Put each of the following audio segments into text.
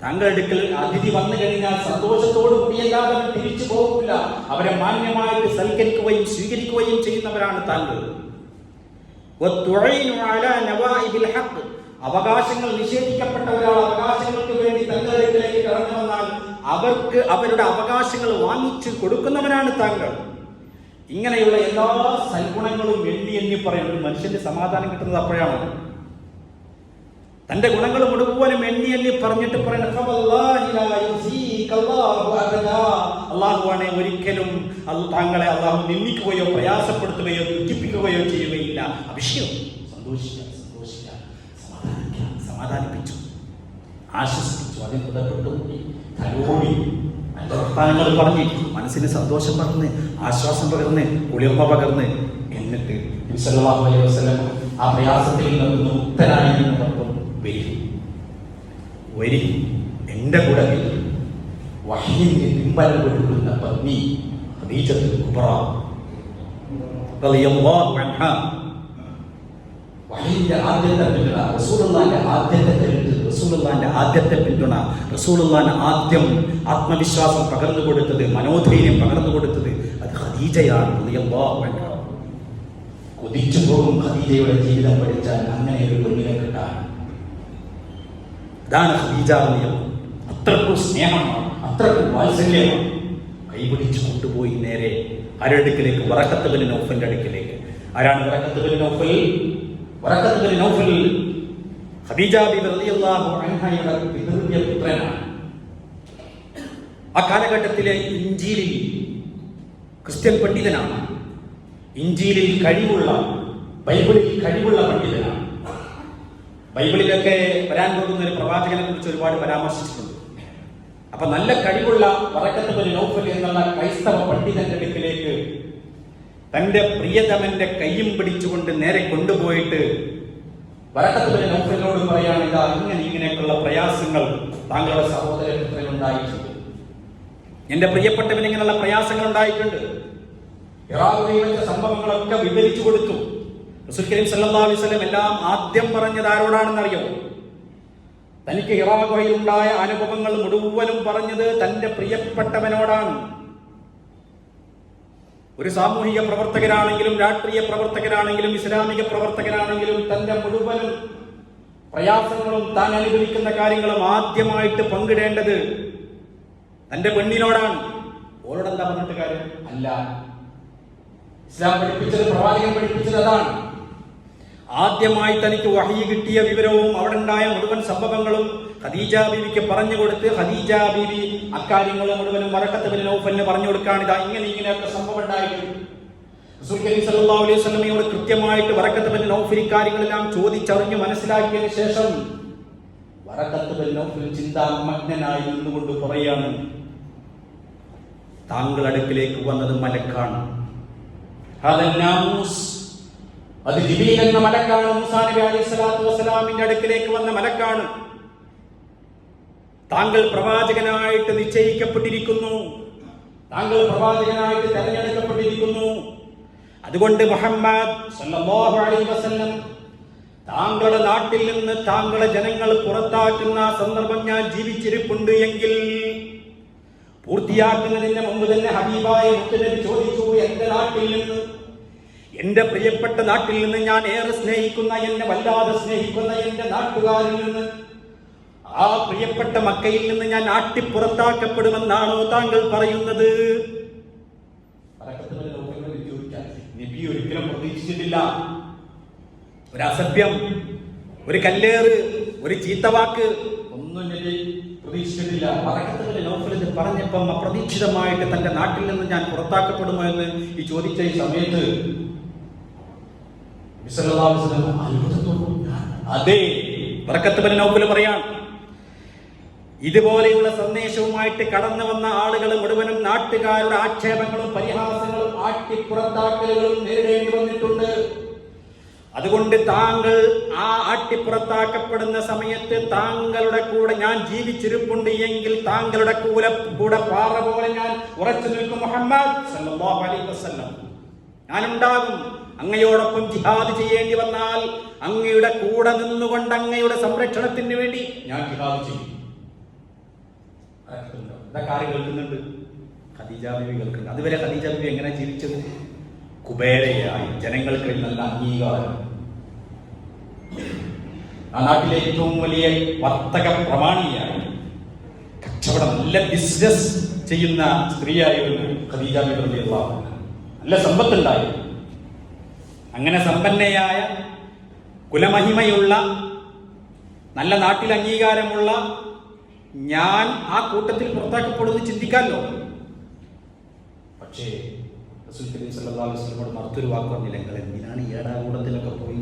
താങ്കളുടെ അടുക്കൽ അതിഥി വന്നു കഴിഞ്ഞാൽ സന്തോഷത്തോടു കൂടിയല്ലാതെ തിരിച്ചു പോകില്ല അവരെ മാന്യമായിട്ട് സൽക്കരിക്കുകയും സ്വീകരിക്കുകയും ചെയ്യുന്നവരാണ് താങ്കൾ. അവകാശങ്ങൾ നിഷേധിക്കപ്പെട്ട ഒരാൾ അവകാശങ്ങൾക്ക് വേണ്ടി തങ്ങളുടെ അടുക്കലേക്ക് കടന്നു വന്നാൽ അവർക്ക് അവരുടെ അവകാശങ്ങൾ വാങ്ങിച്ചു കൊടുക്കുന്നവനാണ് താങ്കൾ. ഇങ്ങനെയുള്ള എല്ലാ സൽഗുണങ്ങളും എണ്ണി എണ്ണി പറയും ഒരു മനുഷ്യന്റെ സമാധാനം കിട്ടുന്നത് അപ്പോഴാണ്. തന്റെ ഗുണങ്ങൾ മുഴുവനും എണ്ണി എണ്ണി പറഞ്ഞിട്ട് പറയണം ഒരിക്കലും താങ്കളെ അള്ളാഹു നിന്ദിക്കുകയോ പ്രയാസപ്പെടുത്തുകയോ ദുഃഖിപ്പിക്കുകയോ ചെയ്യുകയില്ല. അഭിഷേകം സന്തോഷിക്കാം സന്തോഷിക്കാം സമാധാനിക്കാം സമാധാനിപ്പിച്ചു. ആശ്വസിപ്പിച്ചു. അതിൽ പുതപ്പെട്ടു നല്ല വർത്താനങ്ങൾ പറഞ്ഞ് മനസ്സിന് സന്തോഷം പകർന്ന് ആശ്വാസം പകർന്ന് കുളിർമ പകർന്ന് എന്നിട്ട് ആ പ്രയാസത്തിൽ നിന്ന് മുക്തനായി എന്ന് പറഞ്ഞു വരി വരി എന്റെ കൂടെ വരി വഹീന്റെ പിമ്പലം കൊടുക്കുന്ന പത്നി ഖദീജത്തുൽ കുബ്ര റളിയല്ലാഹു വഹീന്റെ ആദ്യത്തെ പിന്തുണ റസൂലുള്ളാന്റെ ആദ്യത്തെ കരുത്ത് റസൂലുള്ളാന്റെ ആദ്യത്തെ പിന്തുണ റസൂലുള്ളാന്റെ ആദ്യം ആത്മവിശ്വാസം പകർന്നു കൊടുത്തത് മനോധൈര്യം പകർന്നു കൊടുത്തത് അത് ഹദീജയാണ് റളിയല്ലാഹു അൻഹ. കൊതിച്ചു പോകും ഖദീജയുടെ ജീവിതം പഠിച്ചാൽ അങ്ങനെ ഒരു പെണ്ണിനെ കിട്ടാൻ. ഇതാണ് ഹദീജാറിയം അത്രക്കും സ്നേഹമാണ് അത്രക്കും വാത്സല്യമാണ്. കൈപിടിച്ച് കൊണ്ടുപോയി നേരെ ആരടുക്കിലേക്ക് വറക്കത്ത് ബിൻ നൗഫലിന്റെ അടുക്കിലേക്ക്. ആരാണ് വറക്കത്ത് ബിൻ നൗഫൽ വറക്കത്ത് ഖദീജ ബിബി റളിയല്ലാഹു അൻഹയുടെ പുത്രനാണ്. ആ കാലഘട്ടത്തിലെ ഇഞ്ചീലിൽ ക്രിസ്ത്യൻ പണ്ഡിതനാണ്. ഇഞ്ചീലിൽ കഴിവുള്ള ബൈബിളിൽ കഴിവുള്ള പണ്ഡിതനാണ്. ബൈബിളിലൊക്കെ വരാൻ പോകുന്ന ഒരു പ്രവാചകനെ കുറിച്ച് ഒരുപാട് പരാമർശിച്ചിട്ടുണ്ട്. അപ്പൊ നല്ല കഴിവുള്ള വറക്കത്ത് ബിൻ നൗഫൽ എന്നുള്ള ക്രൈസ്തവ പണ്ഡിതന്റെ അടുക്കിലേക്ക് തന്റെ പ്രിയതമന്റെ കൈയും പിടിച്ചുകൊണ്ട് നേരെ കൊണ്ടുപോയിട്ട് വറക്കത്ത് ബിൻ നൗഫലിനോട് പറയാണ് ഇതാ ഇങ്ങനെ ഇങ്ങനെയൊക്കെയുള്ള പ്രയാസങ്ങൾ താങ്കളുടെ സഹോദരത്തിൽ ഉണ്ടായിട്ടുണ്ട്. എന്റെ പ്രിയപ്പെട്ടവൻ ഇങ്ങനെയുള്ള പ്രയാസങ്ങൾ ഉണ്ടായിട്ടുണ്ട്. വെച്ച സംഭവങ്ങളൊക്കെ വിവരിച്ചു കൊടുത്തു. റസൂൽ കരീം എല്ലാം ആദ്യം പറഞ്ഞത് ആരോടാണെന്ന് അറിയോ തനിക്ക് ഇറാഖയിൽ ഉണ്ടായ അനുഭവങ്ങൾ മുഴുവനും പറഞ്ഞത് തന്റെ പ്രിയപ്പെട്ടവനോടാണ്. ഒരു സാമൂഹിക പ്രവർത്തകരാണെങ്കിലും രാഷ്ട്രീയ പ്രവർത്തകരാണെങ്കിലും ഇസ്ലാമിക പ്രവർത്തകരാണെങ്കിലും തന്റെ മുഴുവനും പ്രയാസങ്ങളും താൻ അനുഭവിക്കുന്ന കാര്യങ്ങളും ആദ്യമായിട്ട് പങ്കിടേണ്ടത് തന്റെ പെണ്ണിനോടാണ്. ഓരോടെന്താ പറഞ്ഞിട്ട് കാര്യം? അല്ല. ഇസ്ലാം പഠിപ്പിച്ചത് പ്രവാചകൻ പഠിപ്പിച്ചത് അതാണ്. ആദ്യമായി തനിക്ക് വഹി കിട്ടിയ വിവരവും അവിടെ ഉണ്ടായ മുഴുവൻ സംഭവങ്ങളും ഖദീജ ബീവിക്ക് പറഞ്ഞു കൊടുത്ത് ഖദീജ ബീവി അക്കാര്യങ്ങൾ മുഴുവനും മറക്കത്ത് ബിൻ നൗഫലിന് പറഞ്ഞു കൊടുക്കാണ് ഇതാ ഇങ്ങനെ ഇങ്ങനെയൊക്കെ സംഭവം സല്ലല്ലാഹു അലൈഹി വസല്ലമയോട് കൃത്യമായിട്ട് വറക്കത്ത് ബിൻ നൗഫൽ ഇക്കാര്യങ്ങളെല്ലാം ചോദിച്ചറിഞ്ഞ് മനസ്സിലാക്കിയതിനു ശേഷം വറക്കത്ത് ബിൻ നൗഫൽ ചിന്താമഗ്നനായി നിന്നുകൊണ്ട് പറയാണ് താങ്കൾ അടുക്കിലേക്ക് വന്നത് മലക്കാണ്. അത് ജിബിയിൽ എന്ന മലക്കാണ് മൂസാ നബി അലൈഹി സ്വലാത്തു വസ്സലാമിന്റെ അടുക്കിലേക്ക് വന്ന മലക്കാണ്. താങ്കൾ പ്രവാചകനായിട്ട് നിശ്ചയിക്കപ്പെട്ടിരിക്കുന്നു. താങ്കൾ പ്രവാചകനായിട്ട് തെരഞ്ഞെടുക്കപ്പെട്ടിരിക്കുന്നു. അതുകൊണ്ട് മുഹമ്മദ് സല്ലല്ലാഹു അലൈഹി വസല്ലം താങ്കളുടെ നാട്ടിൽ നിന്ന് താങ്കളുടെ ജനങ്ങൾ പുറത്താക്കുന്ന സന്ദർഭം ഞാൻ ജീവിച്ചിരിപ്പുണ്ട് എങ്കിൽ പൂർത്തിയാക്കുന്നതിന് മുമ്പ് തന്നെ ഹബീബായ മുത്തനബി ചോദിച്ചു എന്റെ നാട്ടിൽ നിന്ന് എന്റെ പ്രിയപ്പെട്ട നാട്ടിൽ നിന്ന് ഞാൻ ഏറെ സ്നേഹിക്കുന്ന എന്നെ വല്ലാതെ സ്നേഹിക്കുന്ന എന്റെ നാട്ടുകാരിൽ നിന്ന് ആ പ്രിയപ്പെട്ട മക്കയിൽ നിന്ന് ഞാൻ ആട്ടിപ്പുറത്താക്കപ്പെടുമെന്നാണോ താങ്കൾ പറയുന്നത്? നബി ഒരിക്കലും പ്രതീക്ഷിച്ചിട്ടില്ല. ഒരു അസഭ്യം ഒരു കല്ലേറ് ഒരു ചീത്തവാക്ക് ഒന്നും നബി പ്രതീക്ഷിച്ചിട്ടില്ല. പറക്കത്തുള്ള നോഫൽ ഇത് പറഞ്ഞപ്പം അപ്രതീക്ഷിതമായിട്ട് തന്റെ നാട്ടിൽ നിന്ന് ഞാൻ പുറത്താക്കപ്പെടുമോ എന്ന് ഈ ചോദിച്ച ഈ സമയത്ത് നബി സല്ലല്ലാഹു അലൈഹി വസല്ലം അത്ഭുതത്തോടു അതെ പറക്കത്ത് നോഫൽ പറയാൻ ഇതുപോലെയുള്ള സന്ദേശവുമായിട്ട് കടന്നു വന്ന ആളുകൾ മുഴുവനും നാട്ടുകാരുടെ ആക്ഷേപങ്ങളും പരിഹാസങ്ങളും ആട്ടിപ്പുറത്താക്കലുകളും നേരിടേണ്ടി വന്നിട്ടുണ്ട്. അതുകൊണ്ട് താങ്കൾ ആ ആട്ടിപ്പുറത്താക്കപ്പെടുന്ന സമയത്ത് താങ്കളുടെ കൂടെ ഞാൻ ജീവിച്ചിരിപ്പുണ്ട് എങ്കിൽ താങ്കളുടെ കൂടെ കൂടെ പാറ പോലെ ഞാൻ ഉറച്ചു നിൽക്കും മുഹമ്മദ് വസല്ലം. ഞാനുണ്ടാകും. അങ്ങയോടൊപ്പം ജിഹാദ് ചെയ്യേണ്ടി വന്നാൽ അങ്ങയുടെ കൂടെ നിന്നുകൊണ്ട് അങ്ങയുടെ സംരക്ഷണത്തിന് വേണ്ടി ഞാൻ ജിഹാദ് ചെയ്യും. കേൾക്കുന്നുണ്ട്. ഖദീജ കേൾക്കുന്നുണ്ട്. അതുവരെ ഖദീജ എങ്ങനെ ജീവിച്ചത്? കുബേരയായി. ജനങ്ങൾക്ക് നല്ല അംഗീകാരം. ആ നാട്ടിലെ ഏറ്റവും വലിയ വർത്തക പ്രമാണിയായി. കച്ചവടം നല്ല ബിസിനസ് ചെയ്യുന്ന സ്ത്രീയായിരുന്നു ഖദീജ ബിബി നല്ല സമ്പത്തുണ്ടായി അങ്ങനെ സമ്പന്നയായ കുലമഹിമയുള്ള നല്ല നാട്ടിൽ അംഗീകാരമുള്ള ഞാൻ ആ കൂട്ടത്തിൽ പുറത്താക്കപ്പെടുമെന്ന് ചിന്തിക്കാമല്ലോ പക്ഷേ സല്ലല്ലാഹു അലൈഹി മറ്റൊരു വാക്ക് പറഞ്ഞില്ല. നിങ്ങൾ എന്തിനാണ് ഈ ഏടാകൂടത്തിലൊക്കെ പോയി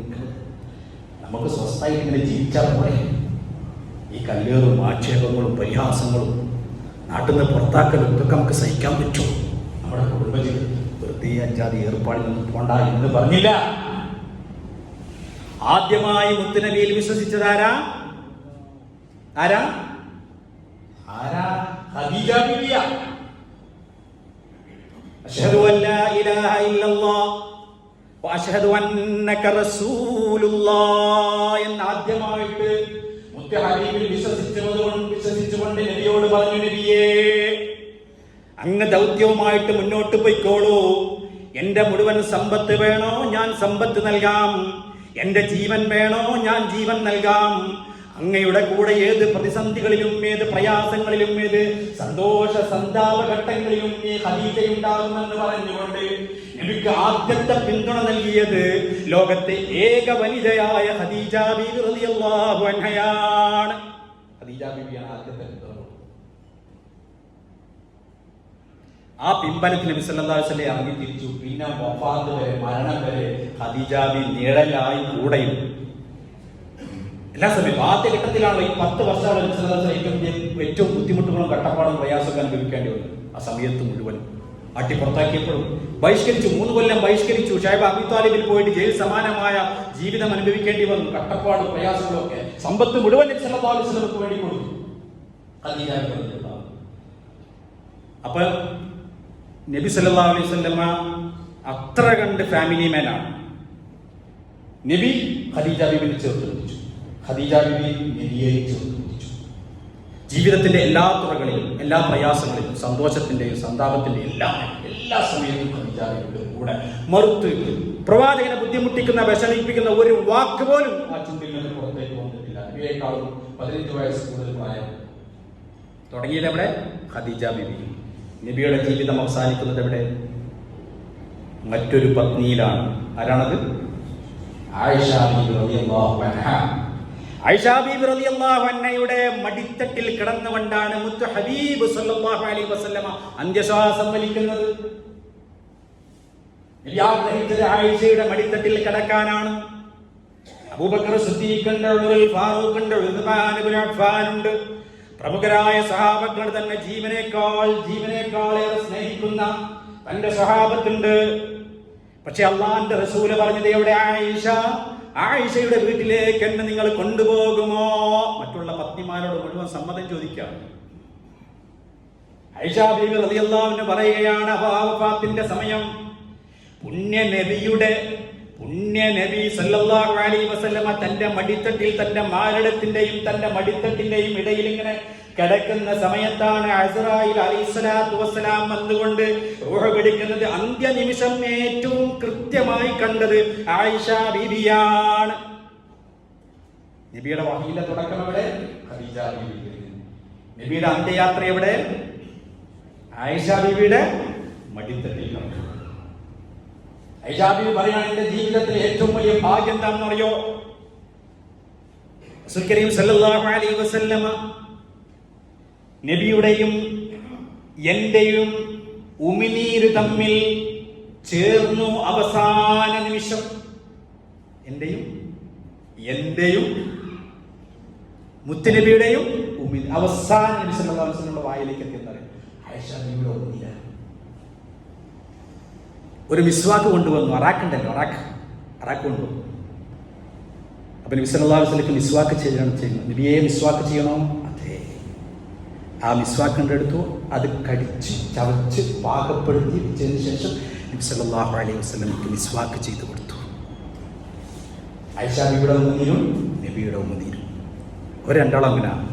നമുക്ക് സ്വസ്ഥായി ഇങ്ങനെ ജീവിച്ചാൽ പോരെ. ഈ കല്ലേറും ആക്ഷേപങ്ങളും പരിഹാസങ്ങളും നാട്ടിൽ നിന്ന് പുറത്താക്കലും ഇതൊക്കെ നമുക്ക് സഹിക്കാൻ പറ്റുമോ? നമ്മുടെ കുടുംബജീവിതം വെറുതെ അഞ്ചാതി ഏർപ്പാടിൽ നിന്ന് പോണ്ട എന്ന് പറഞ്ഞില്ല. ആദ്യമായി മുത്തുനബിയിൽ വിശ്വസിച്ചതാരാ ആരാ? ആരാ? ഖദീജ ബിബിയ അഷ്ഹദു അല്ലാ ഇലാഹ ഇല്ലല്ലാഹ് വഅഷ്ഹദു അന്നക റസൂലുള്ളാഹ് എന്ന് ആദ്യമായിട്ട് മുത്ത് ഹബീബിൽ വിശ്വസിച്ചതുകൊണ്ട് വിശ്വസിച്ചുകൊണ്ട് നബിയോട് പറഞ്ഞു നബിയേ അങ്ങ് ദൗത്യവുമായിട്ട് മുന്നോട്ട് പോയിക്കോളൂ. എന്റെ മുഴുവൻ സമ്പത്ത് വേണോ ഞാൻ സമ്പത്ത് നൽകാം? എന്റെ ജീവൻ വേണോ ഞാൻ ജീവൻ നൽകാം? അങ്ങയുടെ കൂടെ ഏത് പ്രതിസന്ധികളിലും ഏത് പ്രയാസങ്ങളിലും ഏത് സന്തോഷ സന്താപ ഘട്ടങ്ങളിലും ഈ ഖദീജയുണ്ടാകുമെന്ന് പറഞ്ഞുകൊണ്ട് നബിക്ക് ആദ്യത്തെ പിന്തുണ നൽകിയത് ലോകത്തെ ഏക വനിതയായ ഹദീജ ബീബി റളിയല്ലാഹു ഖദീജ ബീബിയാണ് ആദ്യത്തെ പിന്തുണ കൊടുത്തത്. ആ പിമ്പലത്തിൽ നബി സല്ലല്ലാഹു അലൈഹി തിരിച്ചു. പിന്നെ വഫാത്ത് വരെ മരണം വരെ ഖദീജാബി നിഴലായി കൂടെയും. എല്ലാ സമയം ആദ്യ ഘട്ടത്തിലാണല്ലോ ഈ പത്ത് വർഷമാണ് നബി സല്ലല്ലാഹു അലൈഹി ഏറ്റവും ഏറ്റവും ബുദ്ധിമുട്ടുകളും കട്ടപ്പാടും പ്രയാസമൊക്കെ അനുഭവിക്കേണ്ടി വന്നു ആ സമയത്ത് മുഴുവൻ അട്ടി പുറത്താക്കിയപ്പോഴും ബഹിഷ്കരിച്ചു. മൂന്ന് കൊല്ലം ബഹിഷ്കരിച്ചു. ഷാഹിബ് അബി താലിബിൽ പോയിട്ട് ജയിൽ സമാനമായ ജീവിതം അനുഭവിക്കേണ്ടി വന്നു. കട്ടപ്പാടും പ്രയാസങ്ങളും ഒക്കെ സമ്പത്ത് മുഴുവൻ നബി സല്ലല്ലാഹു അലൈഹി വേണ്ടി കൊടുത്തു. അപ്പൊ നബി സല്ലാ അലൈഹി വസല്ലമ അത്ര കണ്ട് ഫാമിലി മാനാണ് നബി ഖദീജ ബിബിനെ ചേർത്ത് പിടിച്ചു ഖദീജ ബിബി നബിയെ ചേർത്ത് പിടിച്ചു ജീവിതത്തിന്റെ എല്ലാ തുറകളിലും എല്ലാ പ്രയാസങ്ങളിലും സന്തോഷത്തിന്റെയും സന്താപത്തിന്റെയും എല്ലാം എല്ലാ സമയത്തും ഖദീജ ബിബിയുടെ കൂടെ മറുത്ത് പ്രവാചകനെ ബുദ്ധിമുട്ടിക്കുന്ന വിഷമിപ്പിക്കുന്ന ഒരു വാക്ക് പോലും ആ ചുണ്ടിൽ നിന്ന് പുറത്തേക്ക് വന്നിട്ടില്ല. നബിയേക്കാളും പതിനഞ്ച് വയസ്സ് കൂടുതൽ പ്രായം. തുടങ്ങിയത് എവിടെ? ഖദീജ ബിബി. നബിയുടെ ജീവിതം അവസാനിക്കുന്നത് എവിടെ? മറ്റൊരു പത്നിയിലാണ്. ആരാണത്? അൻഹയുടെ മടിത്തട്ടിൽ കിടന്നുകൊണ്ടാണ് മുത്തു ഹബീബ് സല്ലല്ലാഹു അലൈഹി വസല്ലമ അന്ത്യശ്വാസം വലിക്കുന്നത്. ആഗ്രഹിച്ചത് ആയിഷയുടെ മടിത്തട്ടിൽ കിടക്കാനാണ്. അബൂബക്കർ സിദ്ദീഖുണ്ട് ഉമറുൽ ഫാറൂഖുണ്ട് ഉസ്മാൻ ഇബ്നു അഫ്ഫാൻ ഉണ്ട്. പ്രമുഖരായ സഹാബക്കൾ തന്നെ ജീവനേക്കാൾ ജീവനേക്കാളേറെ സ്നേഹിക്കുന്ന തന്റെ സഹാബത്തുണ്ട്. പക്ഷെ അള്ളാന്റെ റസൂൽ പറഞ്ഞത് എവിടെ? ആയിഷ. ആയിഷയുടെ വീട്ടിലേക്ക് എന്നെ നിങ്ങൾ കൊണ്ടുപോകുമോ? മറ്റുള്ള പത്നിമാരോട് മുഴുവൻ സമ്മതം ചോദിക്കാം. ഐഷാബീബ് റളിയല്ലാഹു പറയുകയാണ് അബാവഫാത്തിന്റെ സമയം. പുണ്യ നബിയുടെ പുണ്യ നബി സല്ലല്ലാഹു അലൈഹി വസല്ലമ തന്റെ മടിത്തട്ടിൽ തന്റെ മാരടത്തിന്റെയും തന്റെ മടിത്തട്ടിന്റെയും ഇടയിൽ ഇങ്ങനെ കിടക്കുന്ന സമയത്താണ് അസറായിൽ അലൈഹിസ്സലാത്തു വസ്സലാം വന്നുകൊണ്ട് റൂഹ് പിടിക്കുന്നത് അന്ത്യനിമിഷം ഏറ്റവും കൃത്യമായി കണ്ടത് ആയിഷ ബീബിയാണ്. നബിയുടെ വഹിയിലെ തുടക്കം എവിടെ? ഖദീജ നബിയുടെ അന്ത്യയാത്ര എവിടെ? ആയിഷ ബീബിയുടെ മടിത്തട്ടിൽ നടക്കും ബീബി പറയാണ് എന്റെ ജീവിതത്തിലെ ഏറ്റവും വലിയ ഭാഗ്യം എന്താണെന്ന് അറിയോ? കരീം സല്ലല്ലാഹു അലൈഹി വസല്ലമ നബിയുടെയും എന്റെയും ഉമിനീര് തമ്മിൽ ചേർന്നു അവസാന നിമിഷം എന്റെയും എന്റെയും മുത്തുനബിയുടെയും ഉമിൻ അവസാന നിമിഷം വായിലേക്ക് എത്തിയെന്നറിയാം ആയിഷ ബീവിയുടെ ഒന്നില്ല ഒരു മിസ്വാക്ക് കൊണ്ടുവന്നു. അറാക്കുണ്ടല്ലോ അറാക്ക് അറാക്ക് കൊണ്ടുവന്നു അപ്പൊ നബി അലൈഹി വസല്ലം മിസ്വാക്ക് ചെയ്യണം ചെയ്യുന്നു നബിയെ മിസ്വാക്ക് ചെയ്യണോ? അതെ. ആ മിസ്വാക്ക് കണ്ടെടുത്തു. അത് കടിച്ച് ചവച്ച് പാകപ്പെടുത്തി വെച്ചതിന് ശേഷം നബി അലൈഹി വസല്ലമക്ക് മിസ്വാക്ക് ചെയ്തു കൊടുത്തു. ഐഷാബിയുടെ മുന്നിലും നബിയുടെ ഉമ്മദീരും ഒരു രണ്ടാളങ്ങനാണ്